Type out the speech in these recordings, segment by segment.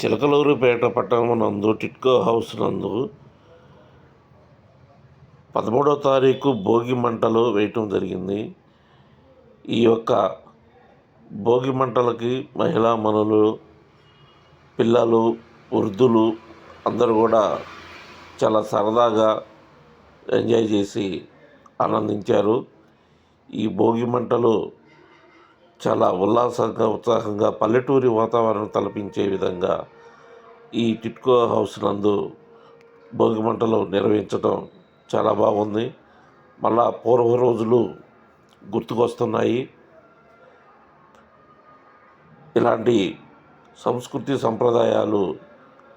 చిలకలూరిపేట పట్టణము నందు టిట్కో హౌస్ నందు పదమూడవ తారీఖు భోగి మంటలు వేయటం జరిగింది. ఈ యొక్క భోగి మంటలకి మహిళా మనులు పిల్లలు వృద్ధులు అందరూ కూడా చాలా సరదాగా ఎంజాయ్ చేసి ఆనందించారు. ఈ భోగి మంటలు చాలా ఉల్లాసంగా ఉత్సాహంగా పల్లెటూరి వాతావరణం తలపించే విధంగా ఈ టిట్కో హౌస్ నందు భోగి మంటలు నిర్వహించడం చాలా బాగుంది. మళ్ళా పూర్వ రోజులు గుర్తుకొస్తున్నాయి. ఇలాంటి సంస్కృతి సంప్రదాయాలు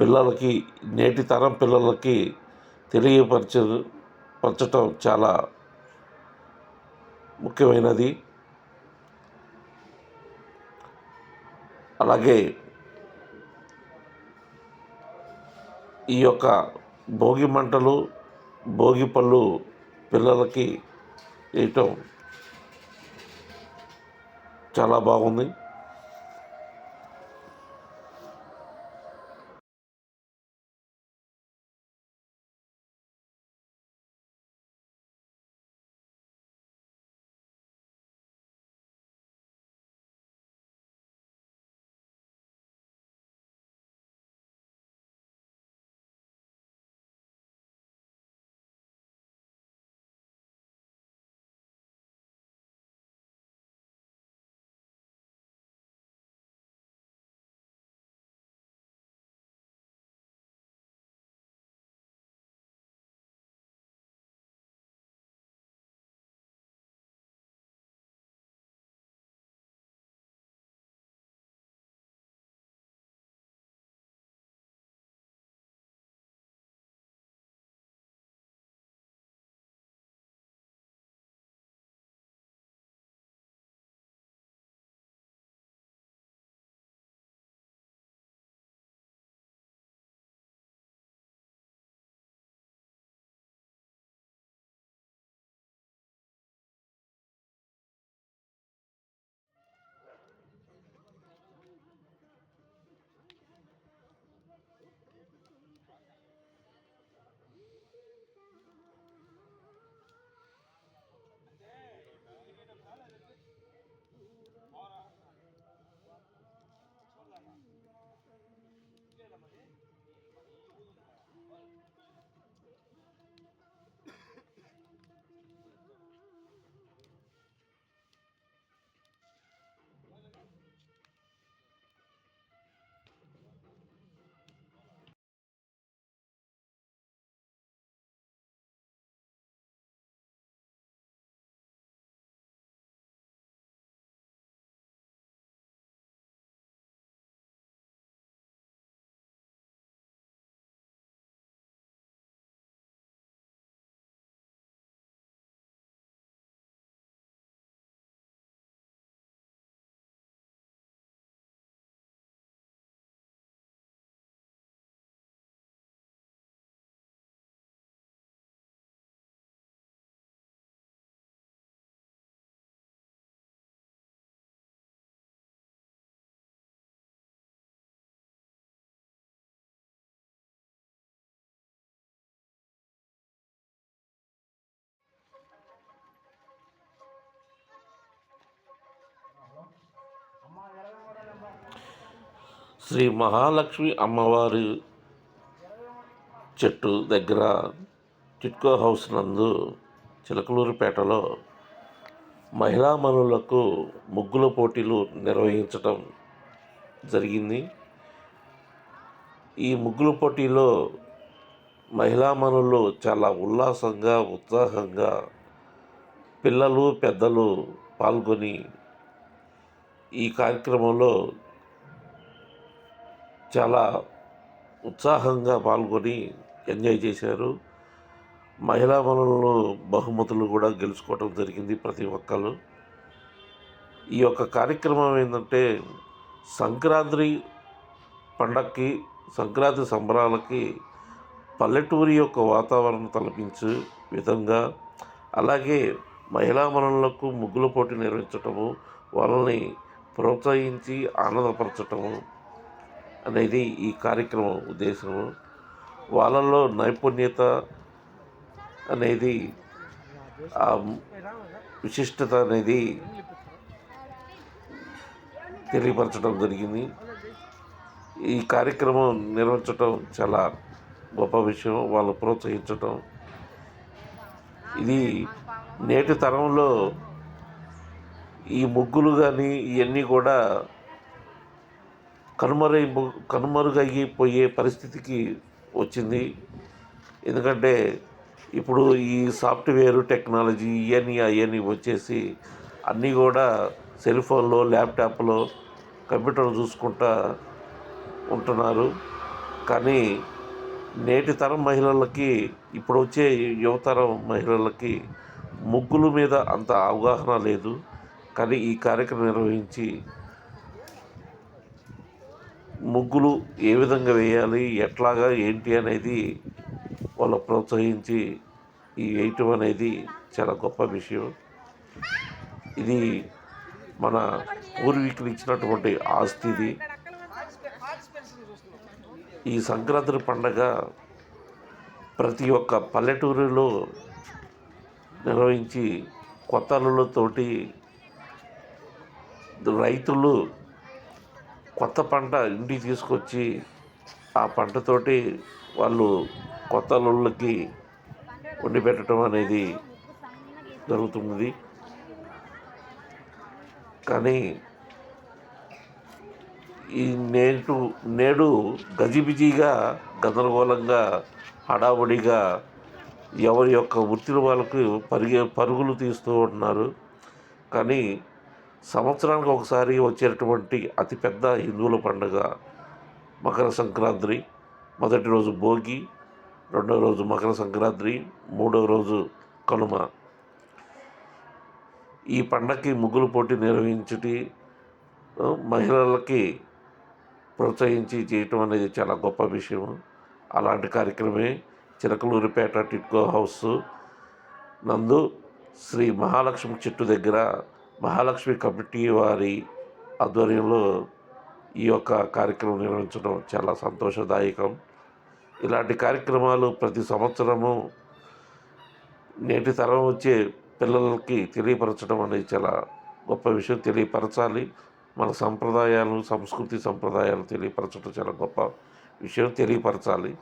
పిల్లలకి నేటి తరం పిల్లలకి తెలియపరచ పరచటం చాలా ముఖ్యమైనది. అలాగే ఈ యొక్క భోగి మంటలు భోగి పళ్ళు పిల్లలకి వేయటం చాలా బాగుంది. శ్రీ మహాలక్ష్మి అమ్మవారి చెట్టు దగ్గర టిట్కో హౌస్ నందు చిలకలూరుపేటలో మహిళా మనులకు ముగ్గుల పోటీలు నిర్వహించటం జరిగింది. ఈ ముగ్గుల పోటీలో మహిళా మనులు చాలా ఉల్లాసంగా ఉత్సాహంగా పిల్లలు పెద్దలు పాల్గొని ఈ కార్యక్రమంలో చాలా ఉత్సాహంగా పాల్గొని ఎంజాయ్ చేశారు. మహిళా మనులను బహుమతులు కూడా గెలుచుకోవడం జరిగింది ప్రతి ఒక్కరు ఈ యొక్క కార్యక్రమం ఏంటంటే సంక్రాంతి పండక్కి సంక్రాంతి సంబరాలకి పల్లెటూరి యొక్క వాతావరణం తలపించు విధంగా అలాగే మహిళా మనులకు ముగ్గుల పోటీ నిర్వహించటము వాళ్ళని ప్రోత్సహించి ఆనందపరచటము అనేది ఈ కార్యక్రమం ఉద్దేశము. వాళ్ళలో నైపుణ్యత అనేది విశిష్టత అనేది తెలియపరచడం జరిగింది. ఈ కార్యక్రమం నిర్వహించడం చాలా గొప్ప విషయం. వాళ్ళు ప్రోత్సహించటం. ఇది నేటి తరంలో ఈ ముగ్గులు కానీ ఇవన్నీ కూడా కనుమరై కనుమరుగైపోయే పరిస్థితికి వచ్చింది. ఎందుకంటే ఇప్పుడు ఈ సాఫ్ట్వేర్ టెక్నాలజీ ఇవన్నీ అవన్నీ వచ్చేసి అన్నీ కూడా సెల్ ఫోన్లో ల్యాప్టాప్లో కంప్యూటర్ చూసుకుంటా ఉంటున్నారు. కానీ నేటి తరం మహిళలకి ఇప్పుడు వచ్చే యువతరం మహిళలకి ముగ్గుల మీద అంత అవగాహన లేదు. కానీ ఈ కార్యక్రమం నిర్వహించి ముగ్గులు ఏ విధంగా వేయాలి ఎట్లాగా ఏంటి అనేది వాళ్ళు ప్రోత్సహించి ఈ వేయటం అనేది చాలా గొప్ప విషయం. ఇది మన పూర్వీకులు ఇచ్చినటువంటి ఆస్తి ఇది. ఈ సంక్రాంతి పండగ ప్రతి ఒక్క పల్లెటూరులో నిర్వహించి కొత్త అల్లులతోటి రైతులు కొత్త పంట ఇంటికి తీసుకొచ్చి ఆ పంటతోటి వాళ్ళు కొత్త అల్లుళ్ళకి వండి పెట్టడం అనేది జరుగుతున్నది. కానీ ఈ నేటు నేడు గజిబిజిగా గందరగోళంగా హడావుడిగా ఎవరి యొక్క వృత్తిని వాళ్ళకు పరిగె పరుగులు తీస్తూ ఉంటున్నారు. కానీ సంవత్సరానికి ఒకసారి వచ్చేటటువంటి అతిపెద్ద హిందువుల పండుగ మకర సంక్రాంతి. మొదటి రోజు భోగి రెండవ రోజు మకర సంక్రాంతి మూడవ రోజు కనుమ. ఈ పండగకి ముగ్గులు పోటీ నిర్వహించుటి మహిళలకి ప్రోత్సహించి చేయటం అనేది చాలా గొప్ప విషయం అలాంటి కార్యక్రమే చిలకలూరిపేట టిట్కో హౌస్ నందు శ్రీ మహాలక్ష్మి చెట్టు దగ్గర మహాలక్ష్మి కమిటీ వారి ఆధ్వర్యంలో ఈ యొక్క కార్యక్రమం నిర్వహించడం చాలా సంతోషదాయకం. ఇలాంటి కార్యక్రమాలు ప్రతి సంవత్సరము నేటి తరం వచ్చే పిల్లలకి తెలియపరచడం అనేది చాలా గొప్ప విషయం. తెలియపరచాలి. మన సంప్రదాయాలు సంస్కృతి సంప్రదాయాలు తెలియపరచడం చాలా గొప్ప విషయం. తెలియపరచాలి.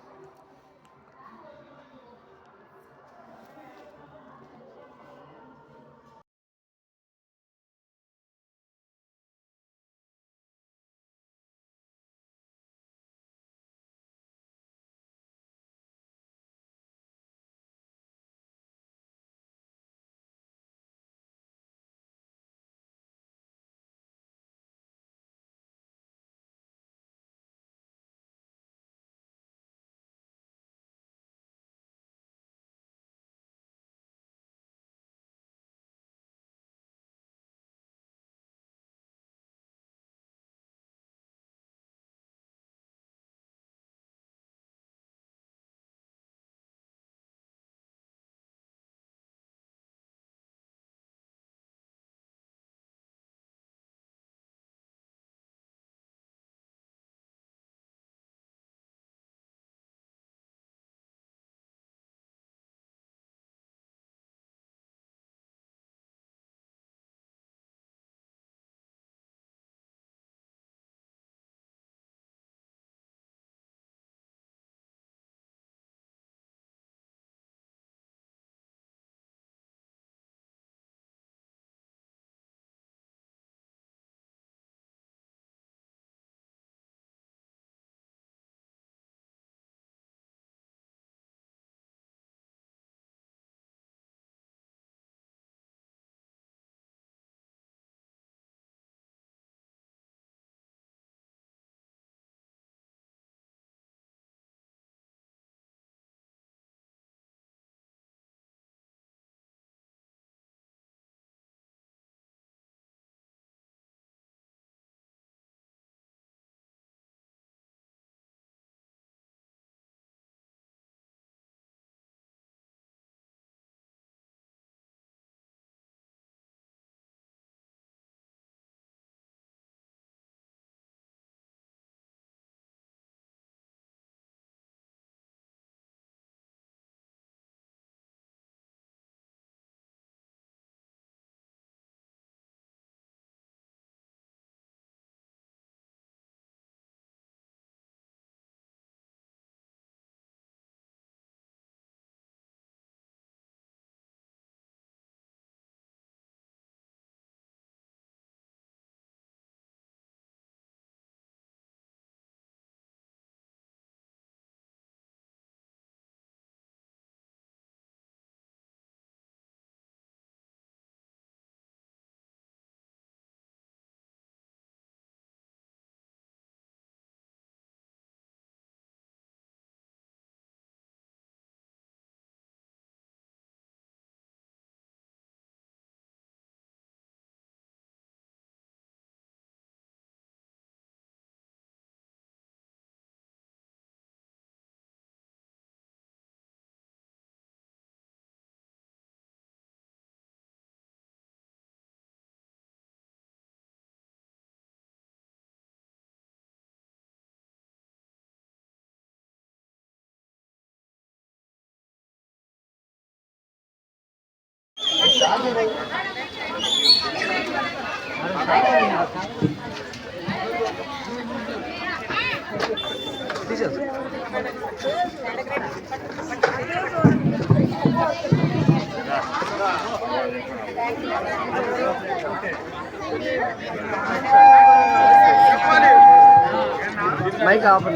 Mike off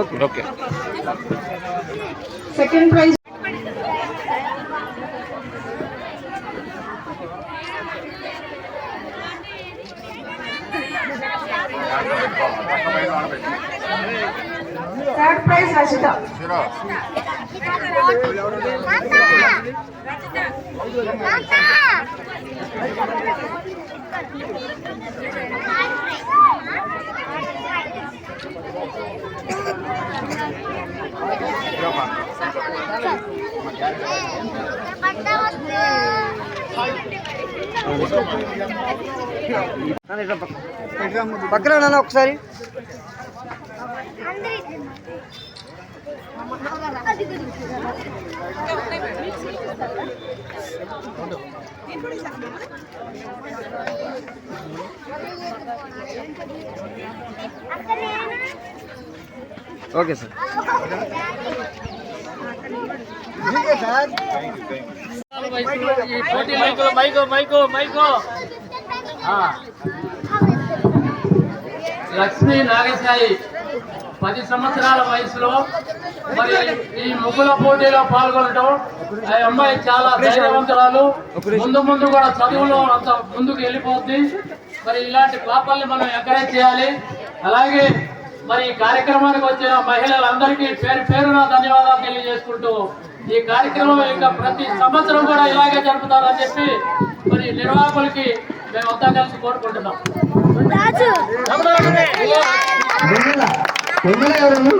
okay okay second prize third prize Rachitha పక్కన నాన్న ఒకసారి. Okay sir. ఈ పోటీ mike mike mike mike Lakshmi Nagasai పది సంవత్సరాల వయసులో మరి ఈ ముగ్గుల పోటీలో పాల్గొనడం ఆ అమ్మాయి చాలా ధైర్యవంతురాలు. ముందు ముందు కూడా చదువులో అంత ముందుకు వెళ్ళిపోద్ది. మరి ఇలాంటి పాపల్ని మనం ఎంకరేజ్ చేయాలి. అలాగే మరి ఈ కార్యక్రమానికి వచ్చిన మహిళలందరికీ పేరు పేరున ధన్యవాదాలు తెలియజేసుకుంటూ ఈ కార్యక్రమం ఇంకా ప్రతి సంవత్సరం కూడా ఇలాగే జరుపుతారని చెప్పి మరి నిర్వాహకులకి మేము అంతా కలిసి కోరుకుంటున్నాం. ఎవరు?